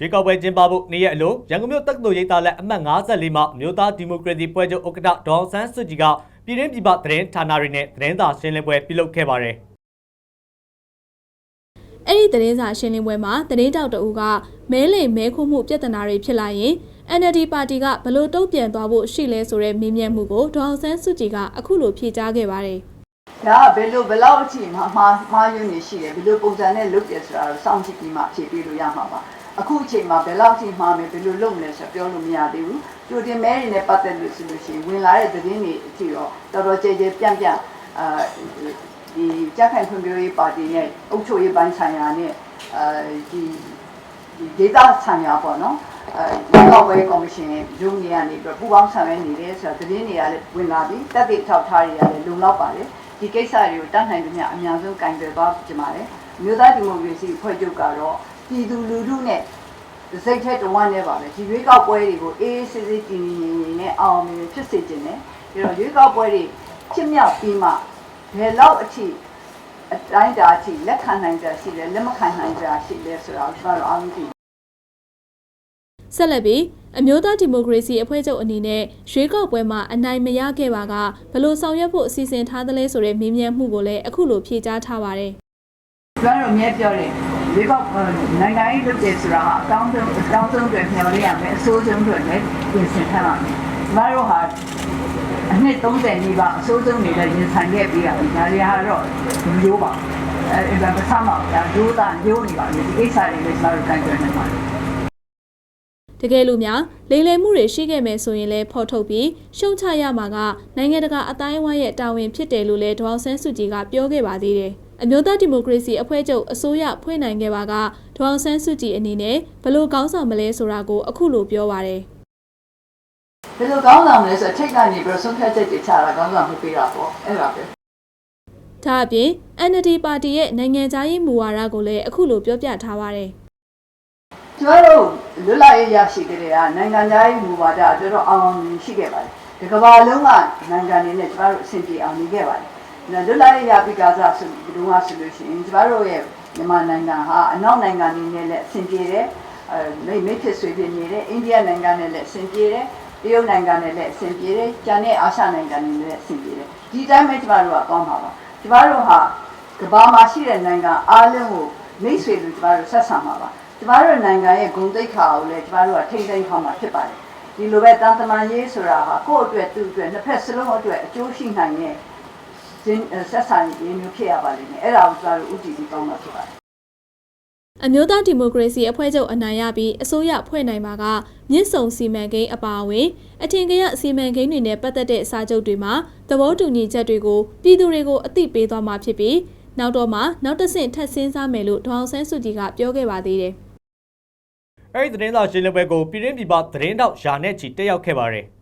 ရွေးကောက်ပွဲကျင်းပဖို့နေ့ရက်အလိုရန်ကုန်မြို့တက္ကသိုလ်ရိပ်သာလက်အမှတ်54မှာအမျိုးသားဒီမိုကရေစီပွဲချုပ်ဥက္ကဋ္ဌဒေါအောင်ဆန်းစုကြည်ကပြည်တွင်းပြည်ပသတင်းဌာနတွေနဲ့သတင်းစာရှင်းလင်းပွဲပြုလုပ်ခဲ့ပါတယ်အဲ့ဒီသတင်းစာရှင်းလင်းပွဲမှာသတင်းတောက်တအူကမဲလိမ်မဲခိုးမှုပြဿနာတွေဖြစ်လာရင် NLD ပါတီကဘယ်လို့တုံ့ပြန်သွားဖို့ရှိလဲဆိုတဲ့မေးမြန်းမှုကိုဒေါအောင်ဆန်းစုကြည်ကအခုလိုဖြေကြားခဲ့ပါတယ်ဒါကဘယ်လိုဘယ်လောက်အချိန်မှာမှားမှားယွင်းနေရှိတယ်ဘယ်လိုပုံစံနဲ့လုပ်ပြဆိုတာတော့စောင့်ကြည့်ပြီးမှဖြေပေးလို့ရမှာပါ အခုအချိန်မှာဘယ်လောက်အချိန်မှားမယ်ဘယ်လိုလုပ်မလဲဆိုတော့ပြောလို့မရသေးဘူးကြိုတင်မဲတွေနဲ့ပတ်သက်လို့ဆိုလို့ရှိရင်ဝင်လာတဲ့သတင်းတွေအထိတော့တော်တော်ကြဲကြဲပြန့်ပြန့်အာဒီကြက်ခိုင်ဖွံ့ဖြိုးရေးပါတီနဲ့အုပ်ချုပ်ရေးပိုင်းဆိုင်ရာနဲ့အဲဒီဒီဒေတာဆိုင်ရာပေါ့နော်အဲဒီကောက်ဝဲကော်မရှင်ရုံးနေရနေပြီးပူပေါင်းဆောင်ရွက်နေတယ်ဆိုတော့သတင်းတွေကလည်းဝင်လာပြီးတက်တဲ့ထောက်ထားတွေကလည်းလုံလောက်ပါတယ်ဒီကိစ္စတွေကိုတတ်နိုင်သမျှအများဆုံးကင်တွယ်သွားကြပါမယ်။မြို့သားဒီမိုကရေစီဖွဲ့ချုပ်ကတော့ ပြည်သူလူထုနဲ့စိတ်ထက်တဝမ်းနဲ့ပါပဲဒီရွေးကောက်ပွဲတွေကိုအေးအေးဆေးဆေးတည်တည်ငြိမ်ငြိမ်နဲ့အောင်မြင်ဖြစ်စေခြင်းနဲ့ပြီးတော့ရွေးကောက်ပွဲတွေဖြစ်မြောက်ပြီးမှဘယ်လောက်အထိအတိုင်းတာအထိလက်ခံနိုင်ကြရှိလဲလက်မခံနိုင်ကြရှိလဲဆိုတာကိုကျွန်တော်တို့အားလုံးသိဆက်လက်ပြီးအမျိုးသားဒီမိုကရေစီအဖွဲ့ချုပ်အနေနဲ့ရွေးကောက်ပွဲမှာအနိုင်မရခဲ့ပါကဘယ်လို့ဆောင်ရွက်ဖို့အစီအစဉ်ထားသလဲဆိုတဲ့မေးမြန်းမှုကိုလည်းအခုလိုဖြေကြားထားပါတယ်ကျွန်တော်တို့အမြဲပြောတယ် ဒီကောက်နိုင်ငံရေးလုပ်တယ်ဆိုတာဟာအကောင်းဆုံးအကောင်းဆုံးတွေမျှော်လင့်ရမယ်အဆိုးဆုံးတွေလည်းပြင်ဆင်ထားရမယ်။ကျွန်တော်တို့ဟာအနှစ်30နီးပါးအဆိုးဆုံးတွေလည်းရင်ဆိုင်ခဲ့ပြီးရပြီ။ဒါတွေကတော့ရိုးပါ။အဲဒါပထမကရိုးသားရိုးနေပါလေဒီကိစ္စတွေလည်းကျွန်တော်တို့ကြိုက်ကြနေပါတယ်။တကယ်လို့များလိမ်လည်မှုတွေရှိခဲ့မယ်ဆိုရင်လည်းဖော်ထုတ်ပြီးရှုံချရမှာကနိုင်ငံတကာအတိုင်းအဝိုင်းရဲ့တာဝန်ဖြစ်တယ်လို့လည်းဒေါအောင်ဆန်းစုကြည်ကပြောခဲ့ပါသေးတယ်။ အမျိုးသားဒီမိုကရေစီအဖွဲ့ချုပ်အစိုးရဖွဲ့နိုင်ခဲ့ပါကဒေါအောင်ဆန်းစုကြည်အနေနဲ့ဘယ်လို့ကောင်းဆောင်မလဲဆိုတာကိုအခုလိုပြောပါရယ်ဘယ်လိုကောင်းဆောင်လဲဆိုတော့ထိတ်ကနေပြီးတော့ဆုံးဖြတ်ချက်တွေချတာကောင်းဆောင်မှုပေးတာပေါ့အဲ့ဒါပဲ။ဒါအပြင် NLD ပါတီရဲ့နိုင်ငံခြားရေးမူဝါဒကိုလည်းအခုလိုပြောပြထားပါရယ်ကျွန်တော်တို့လွတ်လပ်ရေးရရှိကြတဲ့ကနိုင်ငံသားရေးမူဝါဒတော်တော်အောင်အောင်မြင်ရှိခဲ့ပါတယ်ဒီကမ္ဘာလုံးကနိုင်ငံတွေနဲ့ကျွန်တော်တို့အဆင်ပြေအောင်နေခဲ့ပါတယ်ဒါ လွတ်လပ်ရေးရပြီးကစားဆိုဘယ်လိုမှဆိုလို့ရှိရင်ကျွန်တော်တို့ရဲ့မြန်မာနိုင်ငံဟာအနောက်နိုင်ငံတွေနဲ့လည်းအဆင်ပြေတယ်အဲမိမိဖြစ်ဆွေဖြစ်နေတယ်အိန္ဒိယနိုင်ငံနဲ့လည်းအဆင်ပြေတယ်တရုတ်နိုင်ငံနဲ့လည်းအဆင်ပြေတယ်ကျန်တဲ့အာရှနိုင်ငံတွေနဲ့လည်းအဆင်ပြေတယ်ဒီတိုင်းပဲကျွန်တော်တို့ကကောင်းပါပါကျွန်တော်တို့ဟာကမ္ဘာမှာရှိတဲ့နိုင်ငံအားလုံးကိုမိတ်ဆွေလို့ကျွန်တော်တို့ဆက်ဆံပါပါကျမတို့နိုင်ငံရဲ့ဂုဏ်သိက္ခာကိုလည်းကျမတို့ကထိမ့်သိမ်းထားမှာဖြစ်ပါတယ်ဒီလိုပဲတန်တမန်ရေးဆိုတာဟာကိုယ့်အတွက်သူ့အတွက်နှစ်ဖက်စလုံးအတွက်အကျိုးရှိနိုင်တဲ့ ဆက်ဆံရေးမျိုးဖြစ်ရပါလိမ့်မယ်အဲ့ဒါကိုကျမတို့ဥတည်ပြီးကောင်းမှာဖြစ်ပါတယ်အမျိုးသားဒီမိုကရေစီအဖွဲ့ချုပ်အနိုင်ရပြီးအစိုးရဖွဲ့နိုင်မှာကမြင့်ဆုံစီမံကိန်းအပါအဝင်အထင်ကရစီမံကိန်းတွေနဲ့ပတ်သက်တဲ့စာချုပ်တွေမှာသဘောတူညီချက်တွေကိုပြည်သူတွေကိုအသိပေးသွားမှာဖြစ်ပြီးနောက်တော့မှနောက်တစ်ဆင့်ထပ်ဆင်းစားမယ်လို့ဒေါအောင်ဆန်းစုကြည်ကပြောခဲ့ပါသေးတယ်။အဲဒီသတင်းစာရှင်းလင်းပွဲကိုပြည်တွင်းပြည်ပသတင်းတောက်ယာနဲ့ချီတက်ရောက်ခဲ့ပါတယ်။